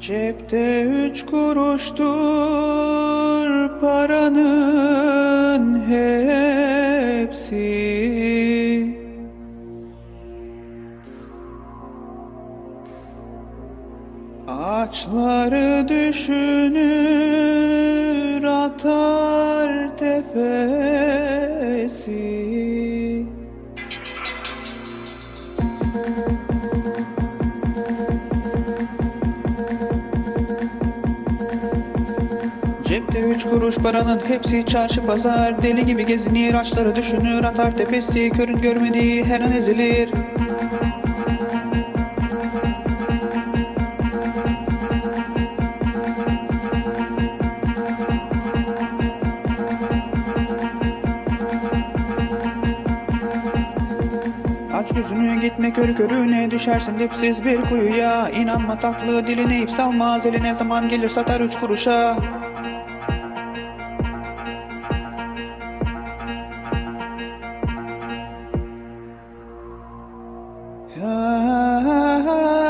Cepte üç kuruştur paranın hepsi. Ağaçları düşünür atar tepesi Cepte üç kuruş paranın hepsi çarşı pazar. Deli gibi gezinir açları düşünür atar tepesi. Körün görmediği her an ezilir. Aç gözünü gitme körü körüne. Düşersin dipsiz bir kuyuya. İnanma tatlı diline ip salmaz. Eline zaman gelir satar üç kuruşa Come.